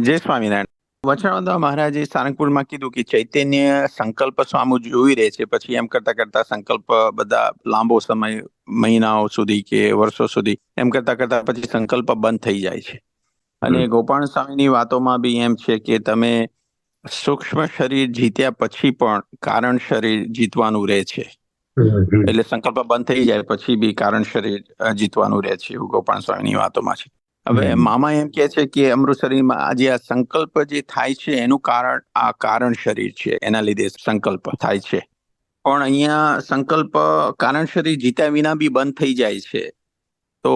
જય સ્વામિનારાયણ. વચનાવતા મહારાજે સારંગપુરમાં કીધું કે ચૈતન્ય સંકલ્પ સ્વામી જોઈ રહે છે. પછી એમ કરતા કરતા સંકલ્પ બધા લાંબો સમય મહિનાઓ સુધી કે વર્ષો સુધી એમ કરતા કરતા પછી સંકલ્પ બંધ થઈ જાય છે. અને. ગોપાલ સ્વામીની વાતોમાં બી એમ છે કે તમે સૂક્ષ્મ શરીર જીત્યા પછી પણ કારણ શરીર જીતવાનું રહે છે. એટલે સંકલ્પ બંધ થઈ જાય પછી બી કારણ શરીર જીતવાનું રહે છે એવું ગોપાલ સ્વામીની વાતોમાં છે. હવે મામા એમ કે છે કે અમૃત શરીરમાં આ જે આ સંકલ્પ જે થાય છે એનું કારણ આ કારણ શરીર છે. એના લીધે સંકલ્પ થાય છે. પણ અહીંયા સંકલ્પ કારણ શરીર જીત્યા વિના બી બંધ થઈ જાય છે. તો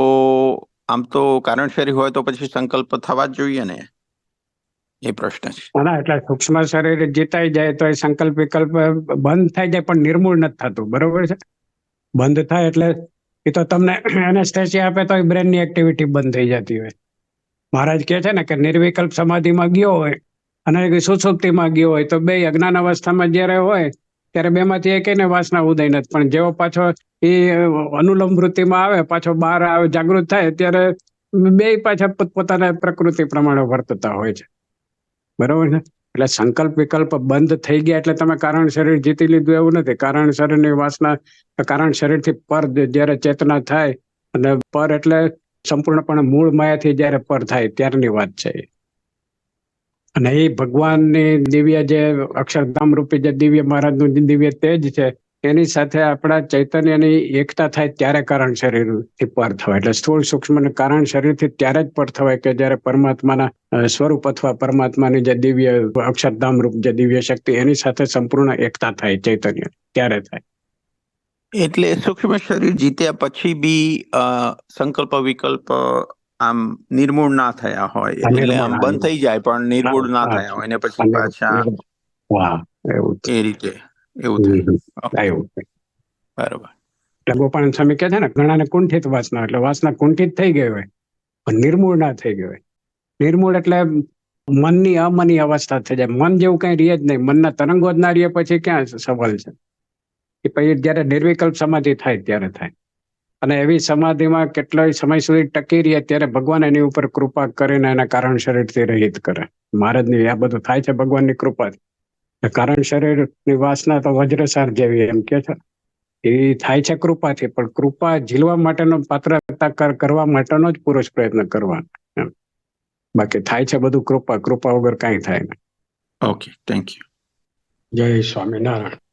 આમ તો કારણ શરીર હોય તો પછી સંકલ્પ થવા જ જોઈએ ને? એ પ્રશ્ન છે. ના એટલે સૂક્ષ્મ શરીર જીતાઈ જાય તો એ સંકલ્પ વિકલ્પ બંધ થઈ જાય પણ નિર્મૂળ નથી થતું. બરોબર છે? બંધ થાય એટલે એ તો તમને એનેસ્થેસિયા આપે તો બ્રેનની એક્ટિવિટી બંધ થઈ જતી હોય. મહારાજ કહે છે ને કે નિર્વિકલ્પ સમાધિમાં ગયો હોય અને સુસુપ્તિમાં ગયો હોય તો બે અજ્ઞાન અવસ્થામાં જ્યારે હોય ત્યારે બેમાંથી એકેયને વાસના ઉદય નથી. પણ જેવો પાછો એ અનુલંબ વૃત્તિમાં આવે, પાછો બહાર આવે, જાગૃત થાય ત્યારે બે પાછા પોતપોતાના પ્રકૃતિ પ્રમાણે વર્તતા હોય છે. બરોબર છે? એટલે સંકલ્પ વિકલ્પ બંધ થઈ ગયા એટલે તમે કારણ શરીર જીતી લીધું એવું નથી. કારણ શરીરની વાસના, કારણ શરીરથી પર જ્યારે ચેતના થાય અને પર એટલે સંપૂર્ણપણે મૂળ માયાથી જ્યારે પર થાય ત્યારની વાત છે અને એ ભગવાનની દિવ્ય જે અક્ષરધામ રૂપી જે દિવ્ય મહારાજનું દિવ્ય તેજ છે. એની સાથે આપણા ચૈતન્યની એકતા થાય ત્યારે કારણ શરીરથી પર થવાય. એટલે સ્થૂળ સૂક્ષ્મ કારણ શરીરથી ત્યારે જ પર થવાય કે જ્યારે પરમાત્માના સ્વરૂપ અથવા પરમાત્માની જે દિવ્ય અક્ષરધામ રૂપ જે દિવ્ય શક્તિ એની સાથે સંપૂર્ણ એકતા થાય ચૈતન્ય ત્યારે થાય. એટલે સૂક્ષ્મ શરીર જીત્યા પછી બી સંકલ્પ વિકલ્પ આમ નિર્મૂળ ના થયા હોય. એટલે આમ બંધ થઈ જાય પણ નિર્મૂળ ના થયા હોય ને પછી પાછા એ રીતે. એવું થાય. એવું બરોબર. એટલે ગોપાલ સ્વામી કે છે ને ઘણાને કુંઠિત વાસના એટલે વાસના કુંઠિત થઈ ગઈ હોય પણ નિર્મૂળ ના થઈ ગઈ હોય. નિર્મૂળ એટલે મનની અમની અવસ્થા થઈ જાય. મન જેવું કઈ રહે જ નહીં. મનના તરંગો જ ના રહે પછી ક્યાં સવાલ છે? એ પછી જયારે નિર્વિકલ્પ સમાધિ થાય ત્યારે થાય. અને એવી સમાધિમાં કેટલોય સમય સુધી ટકી રહે ત્યારે ભગવાન એની ઉપર કૃપા કરીને એના કારણ શરીરથી રહિત કરે. મહારાજની આ બધું થાય છે ભગવાનની કૃપાથી. કારણ શરીરની વાસના તો વજ્રસાર જેવી એમ કે છે. એ થાય છે કૃપાથી પણ કૃપા ઝીલવા માટેનો પાત્રતા કર- કરવા માટેનો જ પુરુષ પ્રયત્ન કરવાનો બાકી થાય છે બધું કૃપા કૃપા વગર કાંઈ થાય નહીં. ઓકે થેન્ક યુ જય સ્વામિનારાયણ.